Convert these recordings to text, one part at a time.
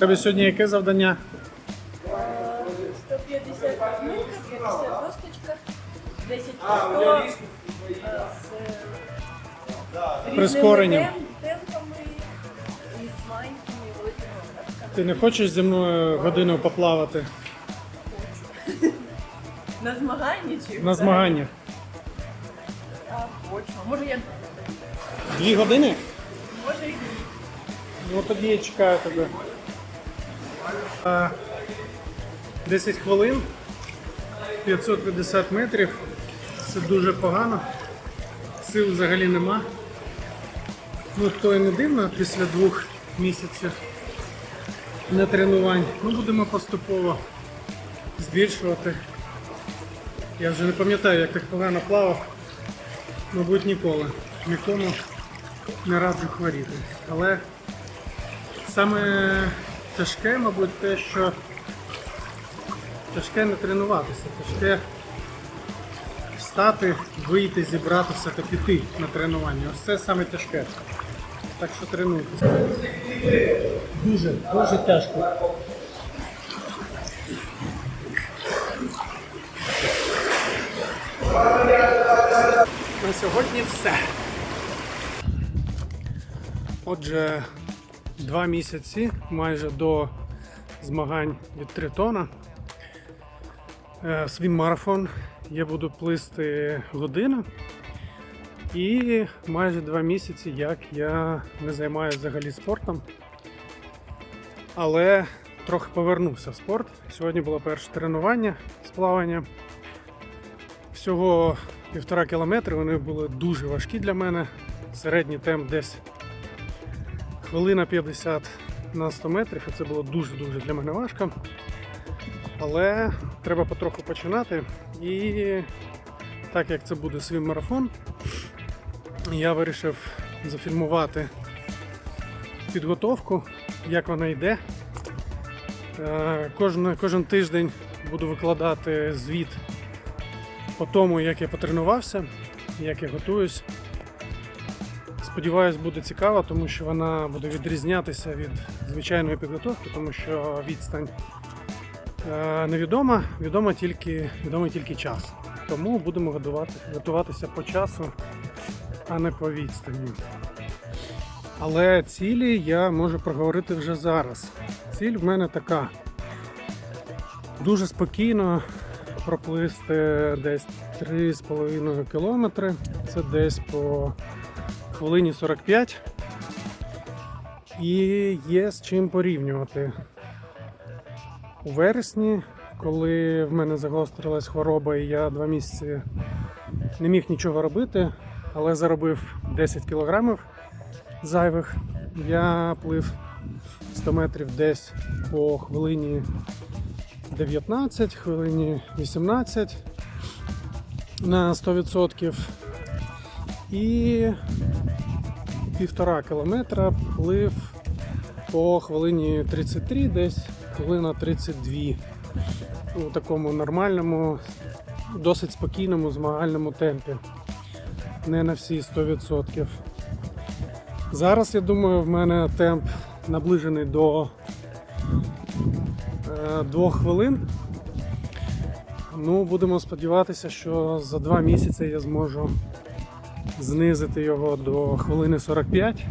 Тебе сьогодні яке завдання? 10 по 100 е, з Прискоренням. різними тем- темпами і з маленькими великими втратками. Ти не хочеш зі мною годину поплавати На змаганні чи на змаганнях? А, хочу. Може я Дві години? може і Ну тоді я чекаю тебе. А, 10 хвилин, 550 метрів. Це дуже погано. Сил взагалі нема. Ну, то і не дивно після двох місяців не тренувань. Ну, будемо поступово збільшувати. Я вже не пам'ятаю, як так погано плавав. Мабуть, ніколи. Нікому не раджу хворіти. Але саме тяжке, мабуть, те, що тяжке не тренуватися, тяжке встати, вийти, зібратися та піти на тренування. Ось це саме тяжке. Так що тренуйтеся. Дуже, дуже тяжко. На сьогодні все. Отже, два місяці майже до змагань від Тритона. Е, Свій марафон я буду плисти годину. І майже два місяці, як я не займаюся взагалі спортом. Але трохи повернувся в спорт. Сьогодні було перше тренування з плавання. Всього півтора кілометри. Вони були дуже важкі для мене. Середній темп десь хвилина 50 на 100 метрів, і це було дуже-дуже для мене важко. Але треба потроху починати. І так як це буде свій марафон, я вирішив зафільмувати підготовку, як вона йде. Е, Кожен, кожен тиждень буду викладати звіт по тому, як я потренувався, як я готуюсь. Сподіваюсь, буде цікаво, тому що вона буде відрізнятися від звичайної підготовки, тому що відстань невідома, відома тільки, відомий тільки час. Тому будемо готувати, готуватися по часу, а не по відстані. Але цілі я можу проговорити вже зараз. Ціль в мене така. Дуже спокійно проплисти десь 3,5 кілометри. Це десь по хвилині 45. І є з чим порівнювати. У вересні, коли в мене загострилась хвороба, і я два місяці не міг нічого робити, але заробив 10 кілограмів зайвих, я плив 100 метрів десь по хвилині 19, хвилині 18 на 100%. І півтора кілометра плив по хвилині 33, десь хвилина 32. У такому нормальному, досить спокійному змагальному темпі. Не на всі 100%. Зараз, я думаю, в мене темп наближений до е, двох хвилин. Ну, будемо сподіватися, що за два місяці я зможу знизити його до хвилини 45.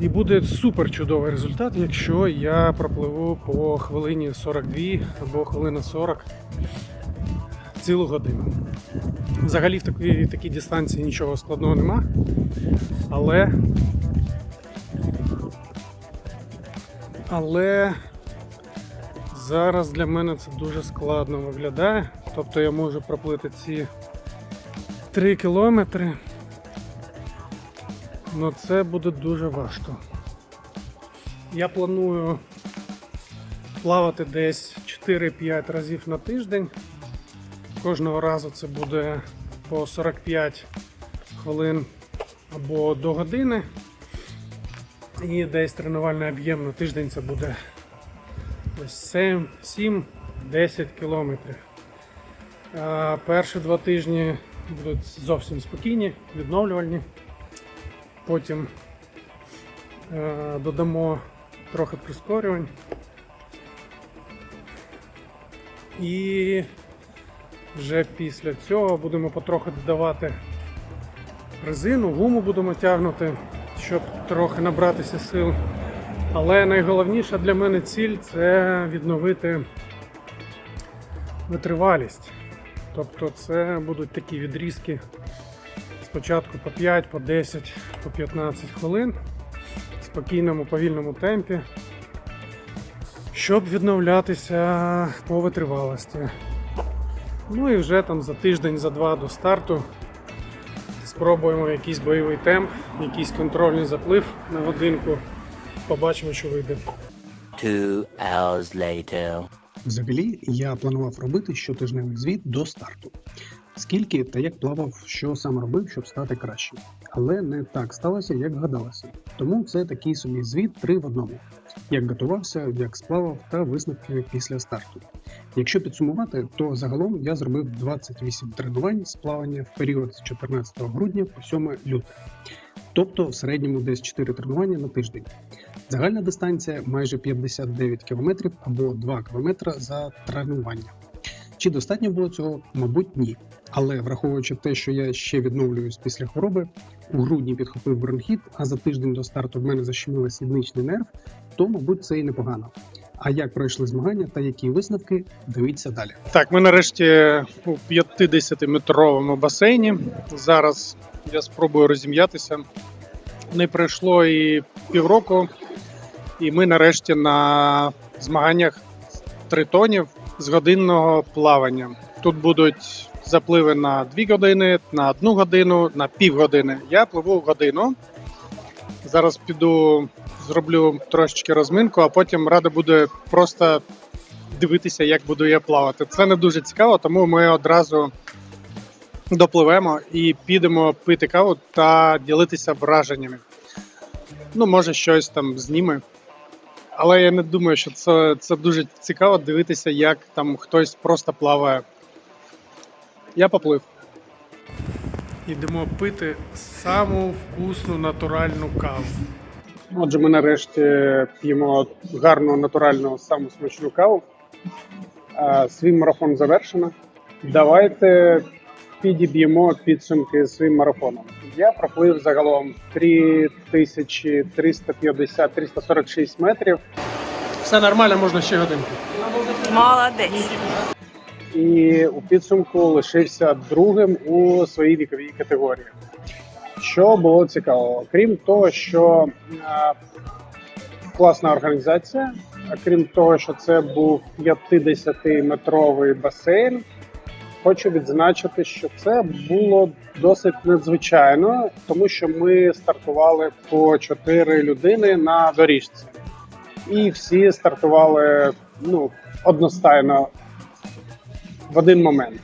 І буде супер чудовий результат, якщо я пропливу по хвилині 42 або хвилина 40 цілу годину. Взагалі в такій, такій дистанції нічого складного нема. Але. Але зараз для мене це дуже складно виглядає. Тобто я можу проплити ці 3 кілометри. Ну це буде дуже важко. Я планую плавати десь 4-5 разів на тиждень. Кожного разу це буде по 45 хвилин або до години. І десь тренувальний об'єм на тиждень це буде ось 7-10 кілометрів. Перші два тижні будуть зовсім спокійні, відновлювальні. Потім е, додамо трохи прискорювань. І вже після цього будемо потрохи додавати резину, гуму будемо тягнути, щоб трохи набратися сил. Але найголовніша для мене ціль це відновити витривалість. Тобто це будуть такі відрізки спочатку по 5, по 10, по 15 хвилин в спокійному, повільному темпі, щоб відновлятися по витривалості. Ну і вже там за тиждень, за два до старту спробуємо якийсь бойовий темп, якийсь контрольний заплив на годинку. Побачимо, що вийде. Two hours later. Взагалі, я планував робити щотижневий звіт до старту. Скільки та як плавав, що сам робив, щоб стати кращим. Але не так сталося, як гадалося. Тому це такий собі звіт три в одному: як готувався, як сплавав та висновки після старту. Якщо підсумувати, то загалом я зробив 28 тренувань з плавання в період з 14 грудня по 7 лютого. Тобто в середньому десь 4 тренування на тиждень. Загальна дистанція майже 59 км або 2 км за тренування. Чи достатньо було цього? Мабуть, ні. Але враховуючи те, що я ще відновлююсь після хвороби, у грудні підхопив бронхіт, а за тиждень до старту в мене защемило сідничний нерв, то, мабуть, це і непогано. А як пройшли змагання та які висновки, дивіться далі. Так, ми нарешті у 50-метровому басейні. Зараз я спробую розім'ятися. Не пройшло і півроку, і ми нарешті на змаганнях тритонів з годинного плавання. Тут будуть запливи на 2 години, на 1 годину, на півгодини. Я пливу годину. Зараз піду, зроблю трошечки розминку, а потім рада буде просто дивитися, як буду я плавати. Це не дуже цікаво, тому ми одразу допливемо і підемо пити каву та ділитися враженнями. Ну, може, щось там зніме. Але я не думаю, що це, це дуже цікаво дивитися, як там хтось просто плаває. Я поплив. Йдемо пити саму вкусну натуральну каву. Отже, ми нарешті п'ємо гарну натуральну саму смачну каву. Свій марафон завершено. Давайте підіб'ємо підсумки своїм марафоном. Я проплив загалом 3350-346 метрів. Все нормально, можна ще годинку. Молодець. І у підсумку лишився другим у своїй віковій категорії. Що було цікаво, крім того, що е, класна організація, а крім того, що це був 50-метровий басейн, хочу відзначити, що це було досить надзвичайно, тому що ми стартували по 4 людини на доріжці, і всі стартували ну, одностайно в один момент.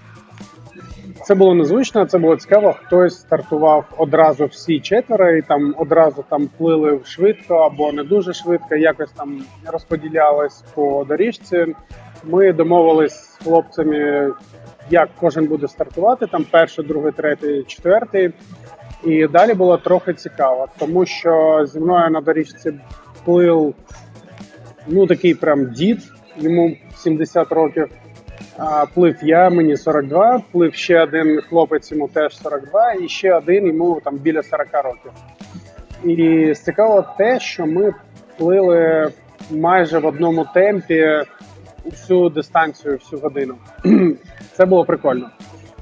Це було незвично, це було цікаво. Хтось стартував одразу всі четверо, і там одразу там плили швидко або не дуже швидко, якось там розподілялось по доріжці. Ми домовились з хлопцями, як кожен буде стартувати, там перший, другий, третій, четвертий. І далі було трохи цікаво, тому що зі мною на доріжці плив ну такий прям дід, йому 70 років. А, плив я, мені 42, плив ще один хлопець, йому теж 42, і ще один йому там біля 40 років. І цікаво те, що ми плили майже в одному темпі всю дистанцію, всю годину. Це було прикольно.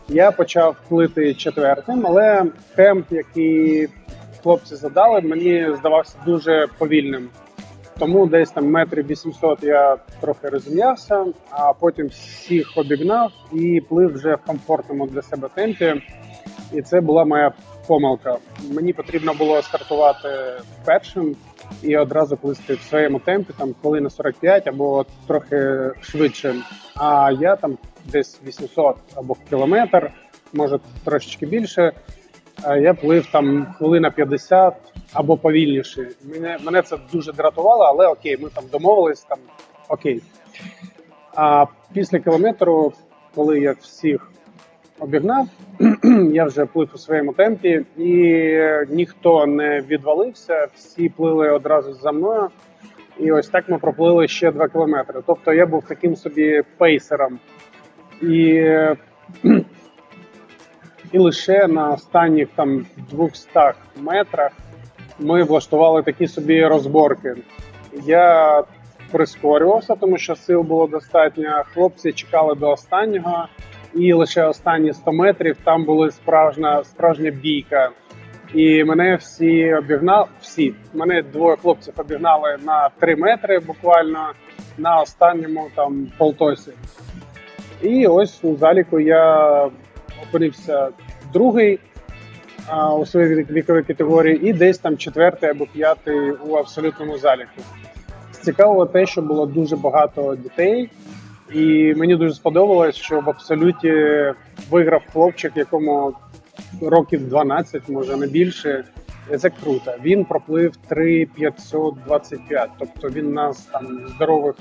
Я почав плити четвертим, але темп, який хлопці задали, мені здавався дуже повільним. Тому десь там метрів 800 я трохи розім'явся, а потім всіх обігнав і плив вже в комфортному для себе темпі. І це була моя помилка. Мені потрібно було стартувати першим і одразу плисти в своєму темпі, там хвилина 45 або трохи швидше. А я там десь 800 або кілометр може трошечки більше. Я плив там хвилина 50 або повільніше. Мене, мене це дуже дратувало, але окей, ми там домовились, там окей. А після кілометру, коли я всіх обігнав, я вже плив у своєму темпі, і ніхто не відвалився, всі плили одразу за мною. І ось так ми проплили ще 2 кілометри. Тобто я був таким собі пейсером. І, і лише на останніх там 200 метрах ми влаштували такі собі розборки. Я прискорювався, тому що сил було достатньо. Хлопці чекали до останнього, і лише останні 100 метрів там була справжня, справжня бійка. І мене всі обігнали. Всі мене двоє хлопців обігнали на 3 метри буквально на останньому там полтосі. І ось у заліку я опинився другий а, у своїй віковій категорії, і десь там четвертий або п'ятий у абсолютному заліку. Цікаво те, що було дуже багато дітей, і мені дуже сподобалось, що в абсолюті виграв хлопчик, якому років 12, може не більше. Це круто. Він проплив 3,525. Тобто він нас там здорових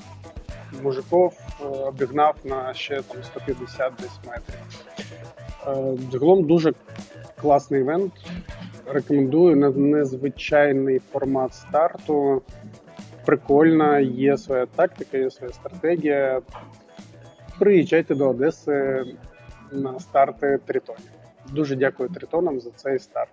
мужиків е, обігнав на ще там 150 десь метрів. Е, Загалом дуже класний івент. Рекомендую Не- незвичайний формат старту. Прикольно, є своя тактика, є своя стратегія. Приїжджайте до Одеси на старти Тритонів. Дуже дякую Тритонам за цей старт.